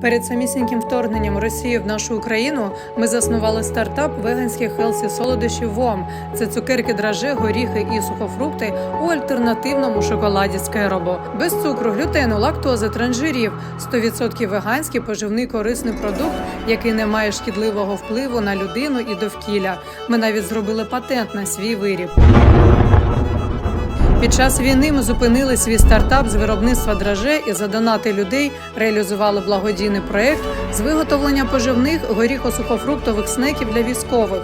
Перед самісіньким вторгненням Росії в нашу Україну ми заснували стартап веганських хелсі солодощів ВОМ. Це цукерки драже, горіхи і сухофрукти у альтернативному шоколаді з керобо. Без цукру, глютену, лактози, транжирів. 100% веганський поживний корисний продукт, який не має шкідливого впливу на людину і довкілля. Ми навіть зробили патент на свій виріб. Під час війни ми зупинили свій стартап з виробництва драже і за донати людей реалізували благодійний проект з виготовлення поживних горіхо-сухофруктових снеків для військових.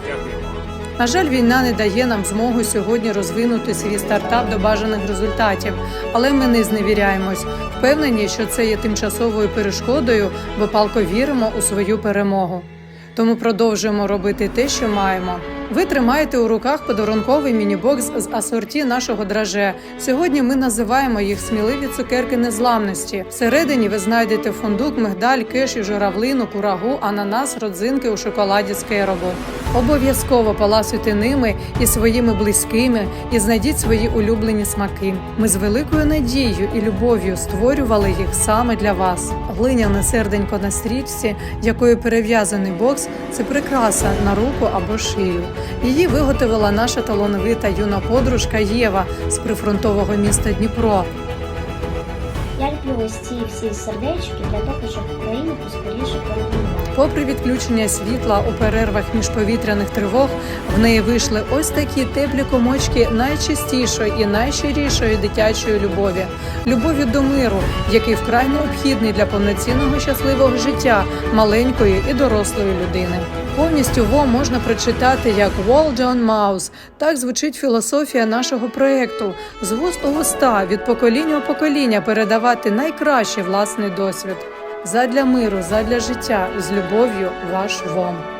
На жаль, війна не дає нам змогу сьогодні розвинути свій стартап до бажаних результатів, але ми не зневіряємось. Впевнені, що це є тимчасовою перешкодою, бо палко віримо у свою перемогу. Тому продовжуємо робити те, що маємо. Ви тримаєте у руках подарунковий міні-бокс з асорті нашого драже. Сьогодні ми називаємо їх сміливі цукерки незламності. Всередині ви знайдете фундук, мигдаль, кешю, журавлину, курагу, ананас, родзинки у шоколаді з керобу. Обов'язково паласуйте ними і своїми близькими, і знайдіть свої улюблені смаки. Ми з великою надією і любов'ю створювали їх саме для вас. Глиняне серденько на стрічці, якою перев'язаний бокс, це прикраса на руку або шию. Її виготовила наша талановита юна подружка Єва з прифронтового міста Дніпро. Я люблю ось ці всі сердечки для того, щоб. Попри відключення світла у перервах між повітряних тривог, в неї вийшли ось такі теплі комочки найчистішої і найщирішої дитячої любові, любові до миру, який вкрай необхідний для повноцінного щасливого життя маленької і дорослої людини. Повністю ВО можна прочитати як «World on Mouse». Так звучить філософія нашого проєкту. З вуст у вуста від покоління у покоління передавати найкращий власний досвід. Задля миру, задля життя з любов'ю, ваш ВОМ.